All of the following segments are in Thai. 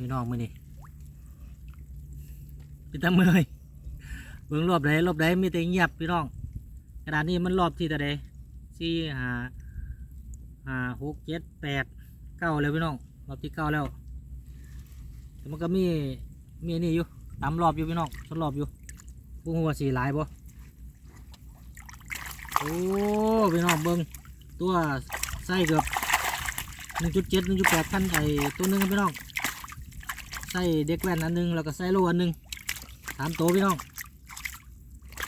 พี่น้องมือนี่เป็นตาเมยเบิ่งรอบใดรอบใดมีแต่เงียบพี่น้องขนาดนี้มันรอบที่ตะใดสี่หาหาหกเจ็ดแปดเก้าแล้วพี่น้องรอบที่เก้าแล้ว แต่มันก็มีมีนี่อยู่ตามรอบอยู่พี่น้องทดรอบอยู่พวกหัวสีหลายบ่โอ้พี่น้องเบิ่งตัวไส้เกือบหนึ่งจุดเจ็ดหนึ่งจุดแปดพันไอตัวหนึ่งพี่น้อง ไส้เด็กแว่นอันหนึงแล้วก็ไส้โลอันหนึงสามตัวพี่น้อง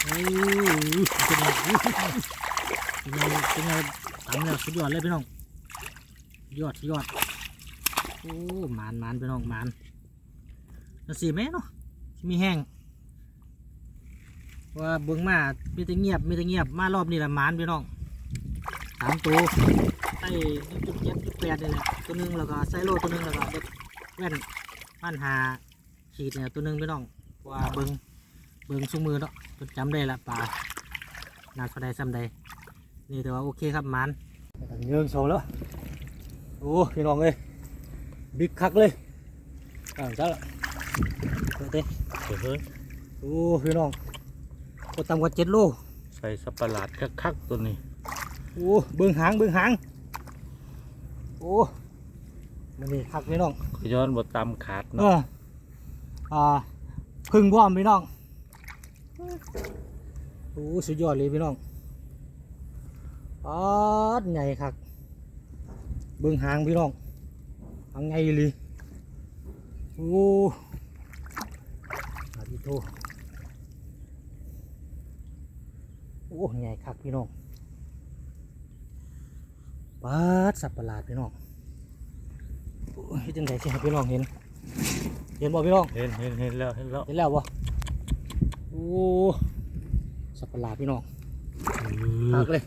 เอ้ยเป็นไงเป็นไงเป็นไงตามแล้วสุดยอดเลยพี่น้อง ยอดยอดโอ้หมานหมานพี่น้องหมานแล้วสีแม่เนาะมีแห้งว่าเบิ้งมามีแต่เงียบมีแต่เงียบมารอบนี้แหละหมานพี่น้องสามตัวไอ้จุดเจ็ดจุดแปดนี่แหละตัวหนึงแล้วก็ไซโลตัวหนึงแล้วก็เด็กแว่น พันหาขีดเนี่ยตัวหนึงพี่น้องเพราะว่าเบิ้งเบิ้งซุ้มือเนาะจดจำได้ละปลานาดฟดซ้ำใดนี่แต่ว่าโอเคครับหมานเยิงโซแล้วโอ้พี่น้องเอ้ยบิ๊กคักเลยอ่าจ้าละเปิดเต้เฮ้ยโอ้พี่น้องกดต่ำกว่าเจ็ดโลใส่สับประหลาดคักๆตัวนี้โอ้เบื้องหางเบื้องหางโอ้ มันนี่คักพี่น้องก็ย้อนบทตามขาดเอเนาะออ่าพึ่งพร้อมพี่น้องโอ้สุดยอดเลยพี่น้องอ๋อใหญ่คักเบื้องหางพี่น้องหางใหญ่เลยโอ้อาดิโตโอ้ใหญ่คักพี่น้องปาดสับประหลาดพี่น้อง โอ้ยจังไดสิให้พี่น้องเห็น เห็นบ่พี่น้อง เห็นเห็นเห็นแล้วเห็นแล้วเห็นแล้วบ่โอ้สับประหลาดพี่น้องหักเลย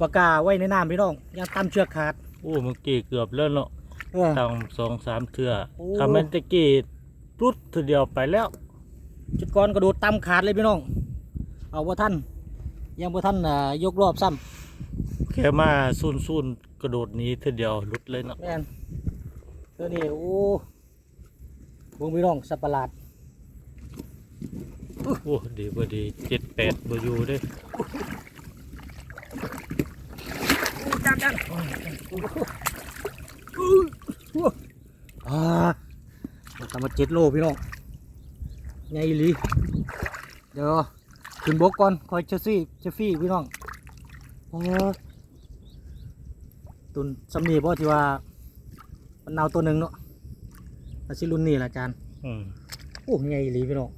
ปากกาไว้ในน้ำพี่น้องยังตำเชือกขาดโอ้เมื่อกี้เกือบแล้วเนาะเออ ตั้งสองสามเทื่อโอ้ คำมันตะกี้รุดทีเดียวไปแล้วจุดก้อนกระโดดตำขาดเลยพี่น้อง เอาว่าท่านยังว่าท่านอ่ายกรอบซ้ แค่มาซุนซุนๆกระโดดหนี้ทีเดียวรุดเลยเนาะำแม่นตัวนี้โอ้วงพี่น้องสับประหลาดโอ้ดีบ่ดีเจ็ดแปดบ่อยู่เด้จับจับอ่าทำมาเจ็ดโลพี่น้องไงอีหลีเดี๋ยวขึ้นบกก่อนคอยเชฟฟี่เชฟฟี่พี่น้องโอ้ ตุนสำนีเพราะที่ว่ามันเนาตัวหนึ่งเนาะอาชิรุ่นนี่แหละอาจารย์อืมโอ้ไงอีหลีพี่น้อง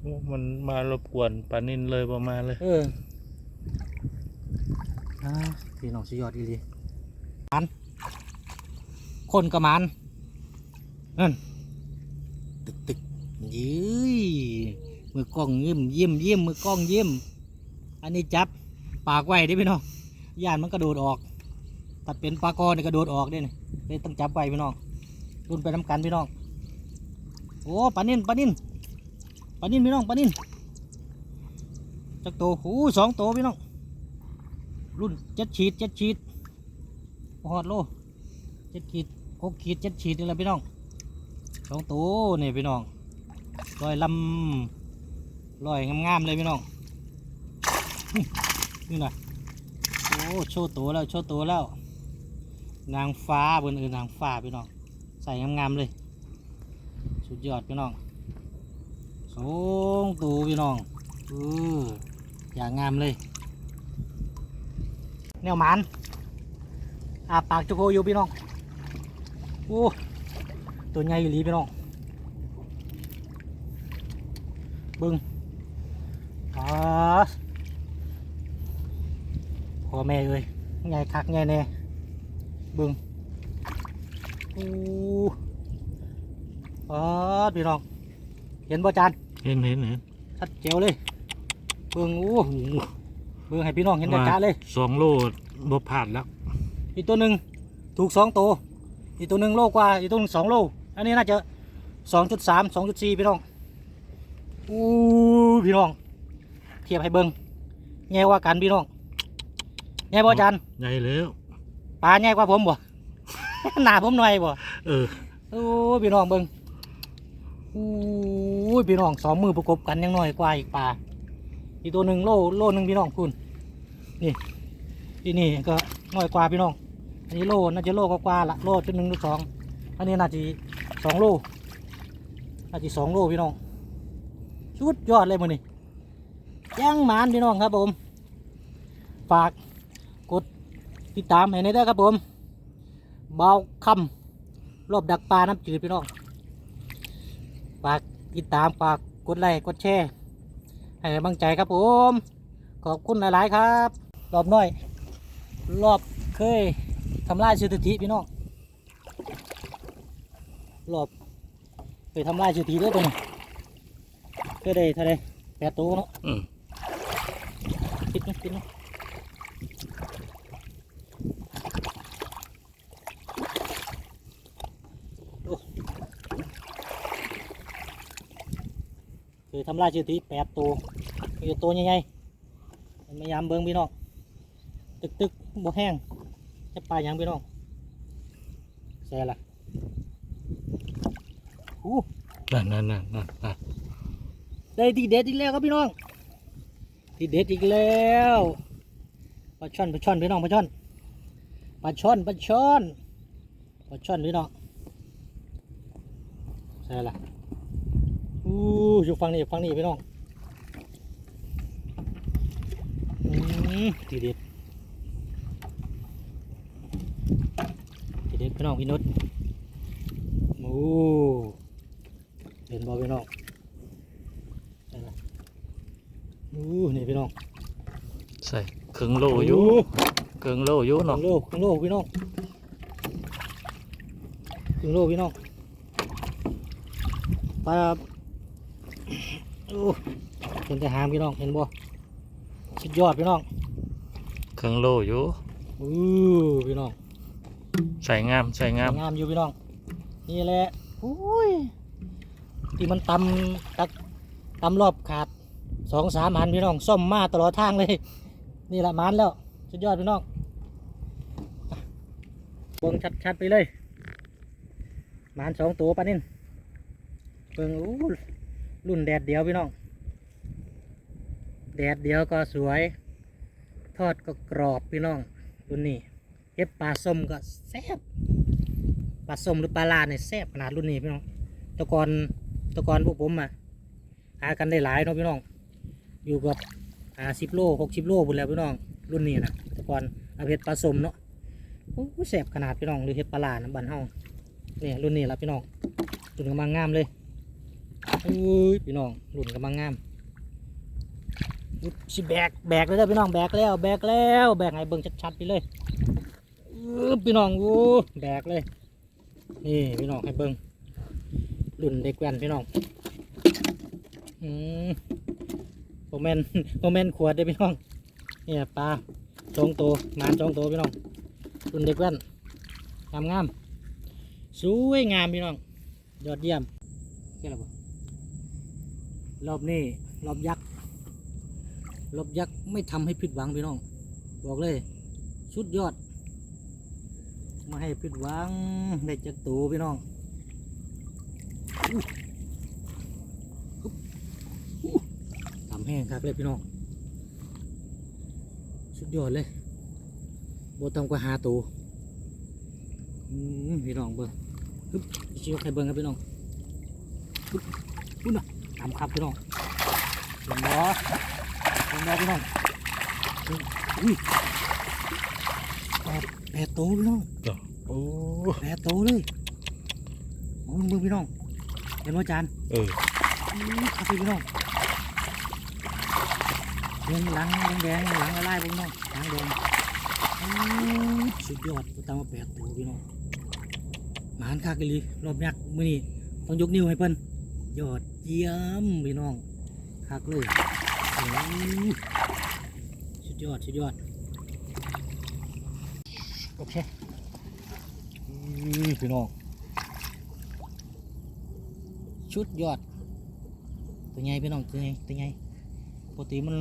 โอ้มันมารบกวนปานินเลยประมาณเลย เอออ่าพี่น้องสุดยอดอีหลีมันคนกับมันนั่นตึกตึกยืยมือกล้องยิ้มยิ้มยิ้มมือกล้องยิ้มอันนี้จับปากไว้เด้พี่น้องย่านมันกระโดดออก ถ้าเป็นปลากอนี่กระโดดออกเด้นี่เลยต้องจับไว้พี่น้องรุ่นไปทำกันพี่น้อง โอ้ปลานิ่นปลานิ่นปลานิ่นพี่น้องปลานิ่นจักโตโอ้สองโตพี่น้อง รุ่นเจ็ดขีดเจ็ดขีดบ่ฮอดโลเจ็ดขีดหกขีดเจ็ดขีดนี่แหละพี่น้องสองโตนี่พี่น้องลอยลำลอยงามๆเลยพี่น้องนี่นี่นะโอ้โชว์โตแล้วโชว์โตแล้ว นางฟ้าบนเออนางฟ้าพี่น้องใส่งามๆเลย สุดยอดพี่น้องสองโตพี่น้องอออย่างงามเลยแนวหมันอาปากจุโกอยู่พี่น้องโอ้ตัวใหญ่อีหลีพี่น้องบึงอ่าพ่อแม่เอ้ยใหญ่คักใหญ่แน่ เบึงโอ้อ่าพี่น้อง เห็นบ่จานเห็นเห็นเห็นชัดเจ๋วเลย เบิ่งโอ้โหเบิ่งให้พี่น้องเห็นจ้าๆเลยสองโลบ่ผ่านแล้ว อีกตัวหนึ่งถูกสองตัว อีกตัวหนึ่งโลกว่า อีกตัวหนึ่งสองโล อันนี้น่าจะสองจุดสามสองจุดสี่พี่น้องอู้พี่น้อง เทียบให้เบิ่งแง่กว่ากันพี่น้องแง่บ่อาจารย์ใหญ่แล้ว ปลาแง่กว่าผมบ่ หน้าผมหน่อยบ่เออโอ้ยพี่น้องเบิ่งโอ้ยพี่น้องสองมือประกบกันยังน้อยกว่าอีกปลาอีกตัวหนึ่งโลโลหนึ่งพี่น้องคุณนี่ที่นี่ก็น้อยกว่าพี่น้อง อันนี้โลน่าจะโลกว่าๆละโลจุดหนึ่งหรือสองอันนี้น่าจะสองโลน่าจะสองโลพี่น้องชุดยอดเลยมือนี่ยังหมานพี่น้องครับผมฝากกด ติดตามให้ในเด้อครับผมเบาคำรอบดักปลาน้ำจืดพี่น้องฝากติดตามฝากกดไลค์กดแชร์ให้กำลังใจครับผม ขอบคุณหลาย ๆ ครับ รอบน้อย รอบเคยทำลายสถิติพี่น้องรอบเคยทำลายสถิติด้วยตัวนี้เคยได้เท่าไรแปดตัวเนาะอืมปิดนะปิดนะ คยทำลายสถิติแปดตัวมีอยู่ตัวใหญ่ๆพยายามเบิ้งพี่น้องตึกตึกๆบ่แห้งจะปลาหยังพี่น้องแซ่ละอู้นั่นนั่นนั่นนั่นนั่นได้ทีเด็ดอีกแล้วครับพี่น้องทีเด็ดอีกแล้วปลาช่อนปลาช่อนพี่น้องปลาช่อนปลาช่อนปลาช่อนปลาช่อนพี่น้องใช่ละ อู้อยู่ฟังนี่ฟังนี่พี่น้องอืมทีเด็ดทีเด็ดพี่น้องพี่นุชโอ้เห็นบ่พี่น้องใช่ละอู้นี่พี่น้องใส่ครึ่งโลอยู่ครึ่งโลอยู่ครึ่เนาะงโลครึ่งโลพี่น้องครึ่งโลพี่น้องปลาโอ้ เห็นแต่หางพี่น้องเห็นบ่สุดยอดพี่น้องครึ่งโลอยู่อู้พี่น้องใส่งามใส่งามงามอยู่พี่น้อง นี่แหละอุ้ยที่มันตำตักตำรอบขาดสองสามอันพี่น้องซ่อมมาตลอดทางเลย นี่ละมันแล้ว สุดยอดพี่น้องเบิ่งชัดๆไปเลยหมันสองตัวปะนินเบิ่งอู้ รุ่นแดดเดียวพี่น้อง แดดเดียวก็สวย ทอดก็กรอบพี่น้องรุ่นนี้เก็บปลาส้มก็แซ่บปลาส้มหรือปลาลาเนี่ยแซ่บขนาดรุ่นนี้พี่น้องตะกอนตะกอนพวกผมอะหากันได้หลายเนาะพี่น้อง อยู่กับอ่าสิบโลหกสิบโลพุ่นแล้วพี่น้องรุ่นนี้นะตะกอนเอาเห็ดปลาส้มเนาะโอ้แซ่บขนาดพี่น้องหรือเห็ดปลาลานะบ้านเฮาเนี่ยรุ่นนี้ละพี่น้องรุ่นกำลังงามเลย อุ้ยพี่น้องรุ่นกำลังงามสิแบกแบกเลยเด้อพี่น้องแบกแล้ว แบกแล้วแบกให้เบิ่งชัดๆไปเลยพี่น้องโอ้แบกเลย นี่พี่น้องให้เบิ่งรุ่นเด็กแว่นพี่น้องอืมโมเมนโมเมนขวดเด้พี่น้องนี่ปลาจองโตมานจองโตพี่น้องรุ่นเด็กแว่นงามงามสวยงามพี่น้องยอดเยี่ยมแค่ละบ่ รอบนี้รอบยักษ์รอบยักษ์ไม่ทำให้ผิดหวังพี่น้อง บอกเลย สุดยอดม่ให้ผิดหวังได้จักตูพี่น้องอู้อุ๊บอู้ทำแห้งครับเลยพี่น้อง สุดยอดเลยโบต้องกว่าหาตูพี่น้องเบิ้งฮึบชิวใครเบิ้งครับพี่น้องฮึบอุ้ยน่ะ ตามครับพี่น้องเห็นบ่เห็นบ่พี่น้องอุ้ยแปดแปดโตวพี่น้องโอ้แปดโตวเลยโอ้มึงพี่น้องเห็นว่าจานเอออื้อครับพี่น้องเห็นหลังแดงๆหลังละลายพี่น้องหลังแดงอื้อสุดยอดตามมาแปดตัวพี่น้องหมานคากอีหลีรอบยักษ์มื้อนี้ต้องยกนิ้วให้เพิ่นยอด เยี่ยมพี่น้องคักเลยสุดยอดสุดยอดโอเคพี่น้องชุดยอด ตัวใหญ่พี่น้องตัวใหญ่ตัวใหญ่ปกติมัน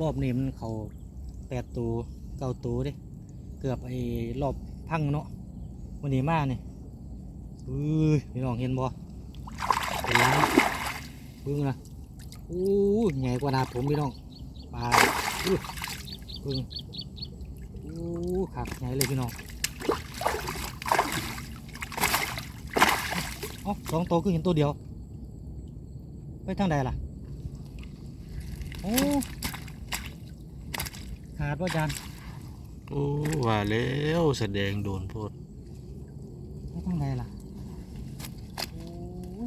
รอบนี้มันเขาแปดตัวเก้าตัวเด้เกือบไอ้รอบพังเนาะวันนี้มาเนี่ยเอ้ยพี่น้องเห็นบ่เป็นล้างเบิ่งนะโอ้ยใหญ่กว่าหนาผมพี่น้องปลาอุ้ยเบิ่งโอ้ขักใหญ่เลยพี่น้องเอ้าสองตัวคือเห็นตัวเดียว ไปทางใดล่ะโอ้ขาดว่าจานโอ้ว่าแล้วแสดงโดนโพดไปทางใดล่ะ โอ้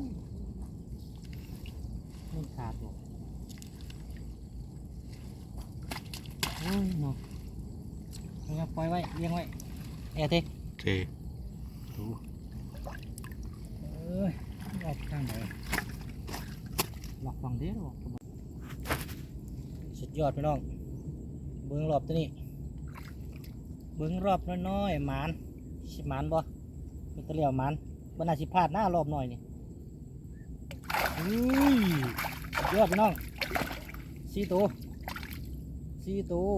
ยมันขาดบ่โอ้ย เนาะเอามาปล่อยไว้เลี้ยงไว้แอร์เทคเทดูเอ้ยออกทางไหนหลอกฟังเด้อสุดยอดพี่น้อง เบิ้งรอบตัวนี้ เบิ้งรอบน้อยๆหมานสิหมานบ่เป็นตะเหลียวหมานบรรณาสิพลาดหน้ารอบหน่อยนี่อุ้ยสุดยอดพี่น้องสี่ตัว สี่ตัว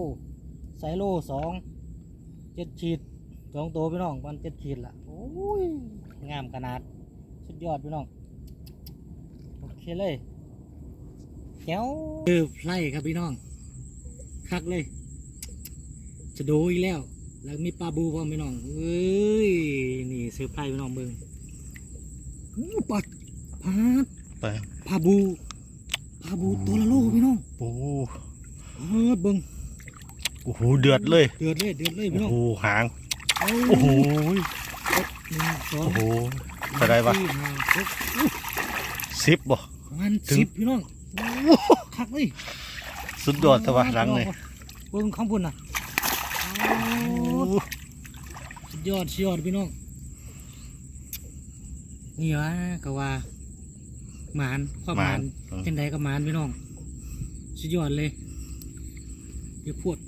ไซโลสองเจ็ดขีดสองตัวพี่น้องวันเจ็ดขีดละโอ้ยงามขนาด สุดยอดพี่น้อง โอเคเลยแก้วเออไล่ครับพี่น้อง คักเลย จะโดอีกแล้ว แล้วมีปลาบูพร้อมพี่น้องเอ้ย นี่เซอร์ไพรส์พี่น้องเบิ่งอู้ปลาพาดไปปลาบูปลาบูตัวละโลพี่น้อง โอ้ เออเบิ่งโอ้โหเดือดเลย เดือดเลยเดือดเลยพี่โอ้น้องโหหางโอ้โอ้โหหนึ่งสองโอ้โหไปได้ปะสี่ห้าหกสิบบ่ประมาณถึงสิบพี่น้องโอ้คักเลยสุดยอดแต่ว่าหลังเลยเบิ่งข้างบนน่ะโอ้สุดยอดสุดยอดพี่น้องนี่วะก็ว่าหมานความหมานหมานจังใดก็หมานพี่น้องสุดยอดเลย เดี๋ยวพวด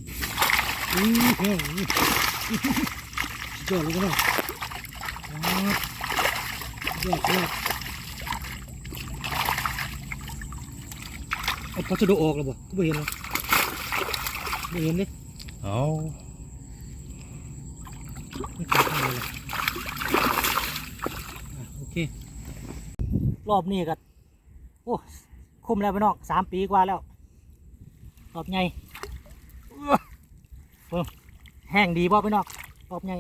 อื้อเฮ้ยสุดยอดเลยพี่น้องสุดยอดสุดยอดเอาพัสดุออกแล้วบ่ก็ไม่เห็นเลยไม่เห็นเลยเอาไม่ขาดอะไรเลยอะโอเค รอบนี้ก็โอ้ คุ้มแล้วพี่น้องสามปีกว่าแล้ว รอบใหญ่อื้อ เบิ่งแห้งดีบ่พี่น้องรอบใหญ่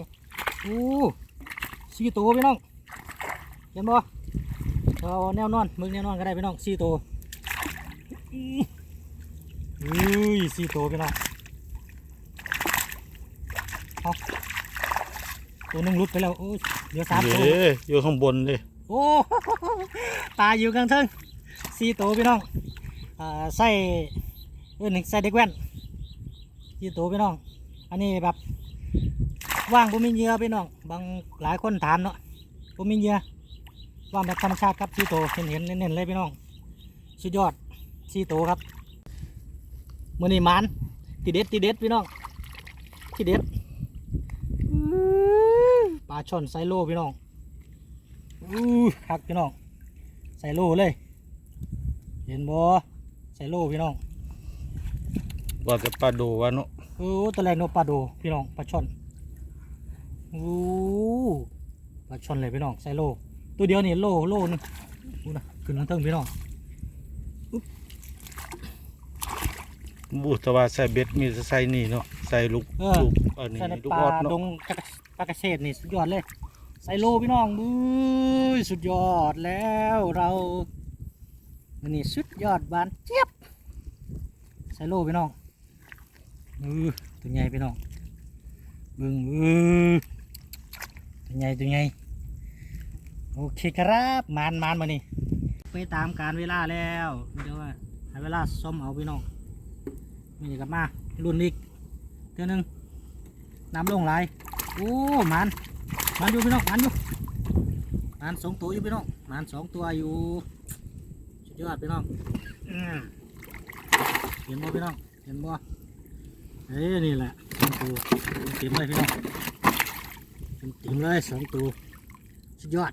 โอ้สี่ตัวพี่น้องเห็นบ่เอาแนวนอนมึงแนวนอนก็ได้พี่น้องสี่ตัวอื้ออุ้ยสี่ตัวพี่น้องเอาตัวหนึงหลุดไปแล้วโอ้ยเหลือสามตัวเด้อยู่ข้างบนเลยโอ้ปลาอยู่กลางเทิงสี่ตัวพี่น้องอ่าใส่เออหนึ่งใส่เด็กแว่นสี่ตัวพี่น้อง อันนี้แบบว่างผมมีเยื่อพี่น้องบางหลายคนถามเนาะผมมีเยื่อว่างแบบธรรมชาติครับสี่ตัวเห็นเห็นเน้นๆเลยพี่น้องสุดยอดสี่ตัวครับมือนี้หมันทีเด็ดทีเด็ดพี่น้องทีเด็ดปลาช่อนไซโลพี่น้องอู้หักพี่น้องใส่โลเลย เห็นบ่ใส่โลพี่น้องว่าแต่ปลาโดวะเนาะ โอ้ตัวแรกโนปลาโดพี่น้องปลาช่อนอู้ปลาช่อนเลยพี่น้องใส่โล่ตัวเดียวนี่โล่โล่นึงดูนะขึ้นทางเทิงพี่น้องบูแต่ว่าใส่เบ็ดมีแต่ใส่นี่เนาะใส่ลูกเออลูกอันนี้ใส่ในลูกปลาออดดเนาะงปลากระเศษนี่สุดยอดเลย ใส่โล่พี่น้องบู้ยสุดยอดแล้วเราอันนี้สุดยอดบานเจี๊ยบใส่โล่พี่น้องเออตัวใหญ่พี่น้องเบึ้งเออตัวใหญ่ตัวใหญ่โอเคครับมานมานมานี่ไปตามการเวลาแล้วเดี๋ยวว่าให้เวลาซ่อมเอาพี่น้องนี่กลับมารุ่นอีกเท่านึงน้ำลงไหลโอ้มันมันอยู่พี่น้องมันอยู่มันสองตัวอยู่พี่น้องมันสองตัวอยู่สุดยอดพี่น้องเห็นบ่พี่น้องเห็นบ่ เอ้นี่แหละสองตัวเต็มเลยพี่น้องเต็มเลยสองตัวสุดยอด